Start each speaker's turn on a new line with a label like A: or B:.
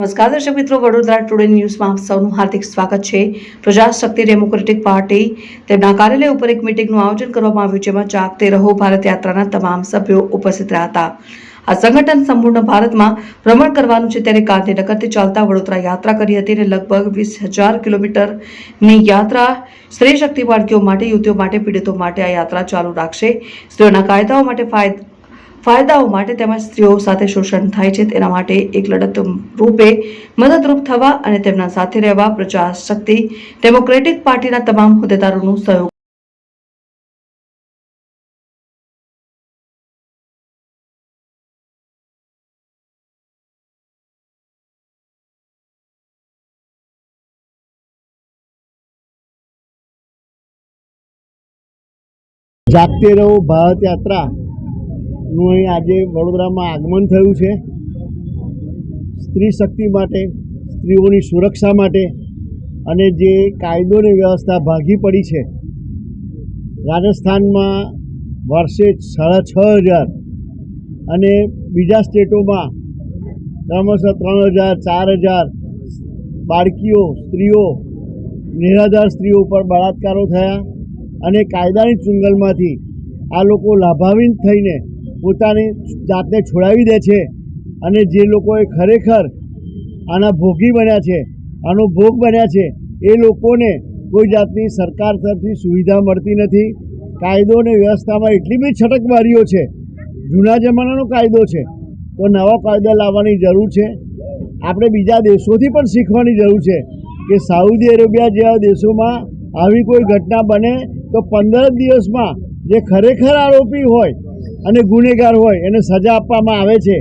A: નમસ્કાર દર્શક મિત્રો, વડોદરા ટુડે ન્યૂઝમાં આપ સૌનું હાર્દિક સ્વાગત છે. પ્રજાશક્તિ ડેમોક્રેટિક પાર્ટી તેમના કાર્યાલય ઉપર એક મિટિંગનું આયોજન કરવામાં આવ્યું જેમાં જાગતે રહો ભારત યાત્રાના તમામ સભ્યો ઉપસ્થિત રહ્યા હતા. આ સંગઠન સંપૂર્ણ ભારતમાં ભ્રમણ કરવાનું છે ત્યારે ગાંધીનગરથી ચાલતા વડોદરા યાત્રા કરી હતી અને લગભગ વીસ હજાર કિલોમીટરની યાત્રા સ્ત્રી શક્તિ બાળકીઓ માટે, યુવતીઓ માટે, પીડિતો માટે આ યાત્રા ચાલુ રાખશે. સ્ત્રીઓના કાયદાઓ માટે ફાયદા ફાયદાઓ માટે તેમજ સ્ત્રીઓ સાથે શોષણ થાય છે, તેના માટે એક લડત રૂપે મદદરૂપ થવા અને તેમના સાથે રહેવા પ્રચાર શક્તિ ડેમોક્રેટિક પાર્ટીના તમામ હોદ્દેદારોનું સહયોગ
B: જાગતે રહો, ભારત યાત્રાનું અહીં આજે વડોદરામાં આગમન થયું છે. સ્ત્રી શક્તિ માટે, સ્ત્રીઓની સુરક્ષા માટે અને જે કાયદોની વ્યવસ્થા ભાગી પડી છે. રાજસ્થાનમાં વર્ષે સાડા છ હજાર અને બીજા સ્ટેટોમાં ક્રમશઃ ત્રણ હજાર, ચાર હજાર બાળકીઓ, સ્ત્રીઓ, નિરાધાર સ્ત્રીઓ પર બળાત્કારો થયા અને કાયદાની ચુંગલમાંથી આ લોકો લાભાવિત થઈને પોતાની જાતને છોડાવી દે છે અને જે લોકોએ ખરેખર આના ભોગી બન્યા છે, આનો ભોગ બન્યા છે, એ લોકોને કોઈ જાતની સરકાર તરફથી સુવિધા મળતી નથી. કાયદો અને વ્યવસ્થામાં એટલી બધી છટકબારીઓ છે. જૂના જમાનાનો કાયદો છે. તો નવા કાયદો લાવવાની જરૂર છે. આપણે બીજા દેશોથી પણ શીખવાની જરૂર છે કે સાઉદી અરેબિયા જેવા દેશોમાં આવી કોઈ ઘટના બને તો પંદર દિવસમાં જે ખરેખર આરોપી હોય અને ગુનેગાર હોય એને સજા આપવામાં આવે છે.